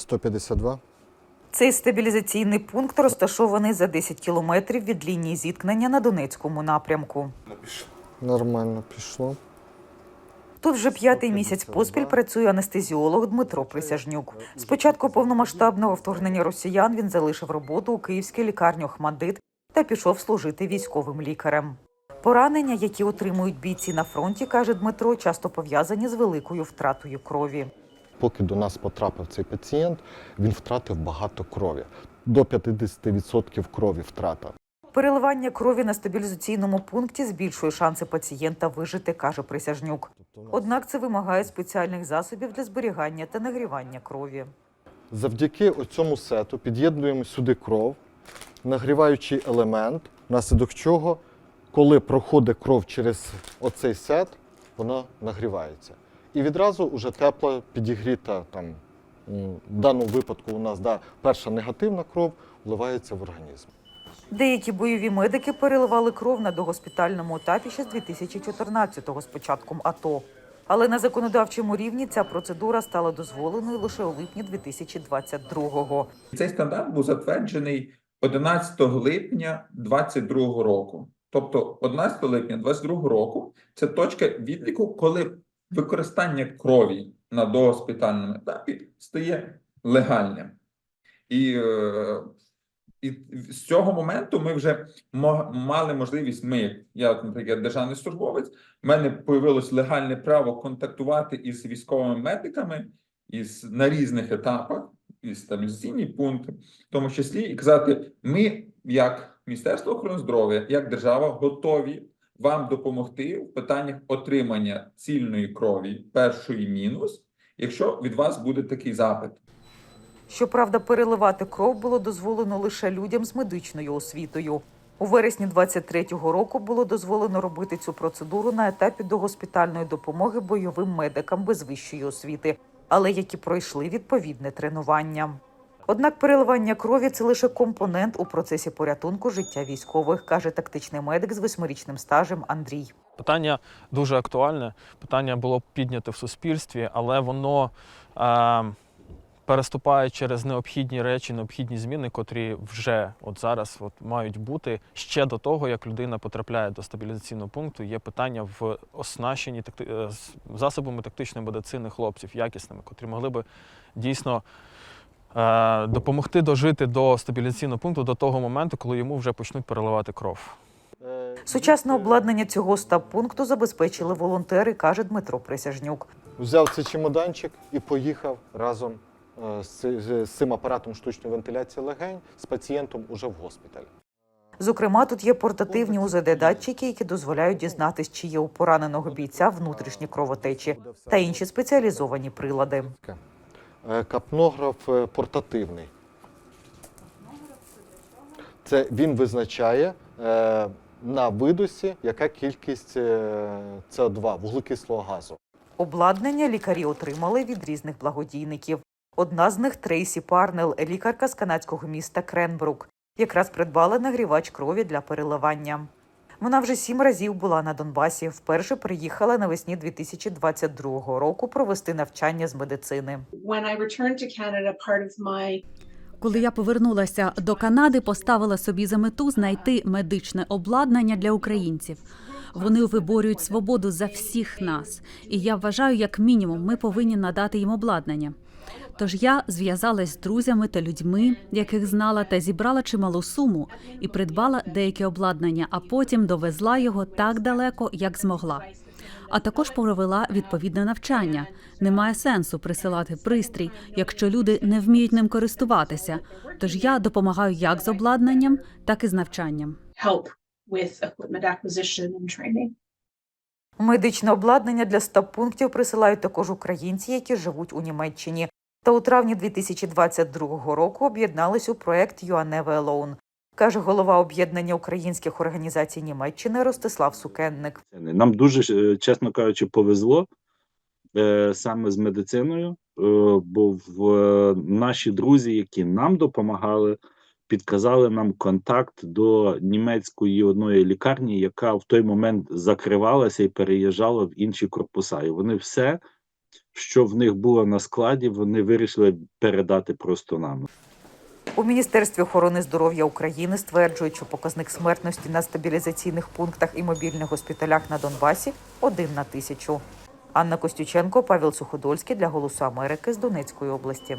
152. Цей стабілізаційний пункт розташований за 10 кілометрів від лінії зіткнення на Донецькому напрямку. Нормально пішло. Тут вже п'ятий місяць поспіль працює анестезіолог Дмитро Присяжнюк. З початку повномасштабного вторгнення росіян він залишив роботу у київській лікарні Охмадит та пішов служити військовим лікарем. Поранення, які отримують бійці на фронті, каже Дмитро, часто пов'язані з великою втратою крові. Поки до нас потрапив цей пацієнт, він втратив багато крові. До 50% крові втрата. Переливання крові на стабілізаційному пункті збільшує шанси пацієнта вижити, каже Присяжнюк. Однак це вимагає спеціальних засобів для зберігання та нагрівання крові. Завдяки цьому сету під'єднуємо сюди кров, нагріваючий елемент, внаслідок чого, коли проходить кров через оцей сет, вона нагрівається. І відразу вже тепла, підігріта там. В даному випадку у нас да, перша негативна кров вливається в організм. Деякі бойові медики переливали кров на догоспітальному етапі ще з 2014-го з початком АТО. Але на законодавчому рівні ця процедура стала дозволеною лише у липні 2022-го. Цей стандарт був затверджений 11 липня 2022 року. Тобто 11 липня 2022 року це точка відліку, коли використання крові на догоспітальному етапі стає легальним. І, е, і з цього моменту ми вже мали можливість. Ми, я, наприклад, державний службовець, в мене появилось легальне право контактувати із військовими медиками із на різних етапах, і стабілізаційні пункти, в тому числі і казати: ми, як Міністерство охорони здоров'я, як держава, готові вам допомогти в питаннях отримання цільної крові першої мінус, якщо від вас буде такий запит. Щоправда, переливати кров було дозволено лише людям з медичною освітою. У вересні 23-го року було дозволено робити цю процедуру на етапі догоспітальної допомоги бойовим медикам без вищої освіти, але які пройшли відповідне тренування. Однак переливання крові це лише компонент у процесі порятунку життя військових, каже тактичний медик з восьмирічним стажем Андрій. Питання дуже актуальне. Питання було підняте в суспільстві, але воно е, переступає через необхідні речі, необхідні зміни, котрі вже от зараз от мають бути ще до того, як людина потрапляє до стабілізаційного пункту. Є питання в оснащенні такти, е, засобами тактичної медицини хлопців, якісними, котрі могли би дійсно. Е, Допомогти дожити до стабілізаційного пункту до того моменту, коли йому вже почнуть переливати кров. Сучасне обладнання цього стаб-пункту забезпечили волонтери, каже Дмитро Присяжнюк. Взяв цей чемоданчик і поїхав разом е, з цим апаратом штучної вентиляції легень з пацієнтом уже в госпіталь. Зокрема, тут є портативні УЗД-датчики, які дозволяють дізнатись, чи є у пораненого бійця внутрішні кровотечі та інші спеціалізовані прилади. Е, Капнограф е, портативний. Це він визначає е, на видосі, яка кількість е, СО2, вуглекислого газу. Обладнання лікарі отримали від різних благодійників. Одна з них Трейсі Парнел, лікарка з канадського міста Кренбрук, якраз придбала нагрівач крові для переливання. Вона вже сім разів була на Донбасі. Вперше приїхала навесні 2022 року провести навчання з медицини. when I returned to Canada, part of my Коли я повернулася до Канади, поставила собі за мету знайти медичне обладнання для українців. Вони виборюють свободу за всіх нас, і я вважаю, як мінімум, ми повинні надати їм обладнання. Тож я зв'язалась з друзями та людьми, яких знала, та зібрала чималу суму і придбала деяке обладнання, а потім довезла його так далеко, як змогла. А також провела відповідне навчання. Немає сенсу присилати пристрій, якщо люди не вміють ним користуватися. Тож я допомагаю як з обладнанням, так і з навчанням. Медичне обладнання для стаб-пунктів присилають також українці, які живуть у Німеччині. Та у травні 2022 року об'єднались у проект «You are alone», каже голова об'єднання українських організацій Німеччини Ростислав Сукенник. Нам дуже, е, чесно кажучи, повезло е, саме з медициною, е, бо в наші друзі, які нам допомагали, підказали нам контакт до німецької одної лікарні, яка в той момент закривалася і переїжджала в інші корпуса. І вони все, що в них було на складі, вони вирішили передати просто нам. У Міністерстві охорони здоров'я України стверджують, що показник смертності на стабілізаційних пунктах і мобільних госпіталях на Донбасі один на тисячу. Анна Костюченко, Павел Суходольський для Голосу Америки з Донецької області.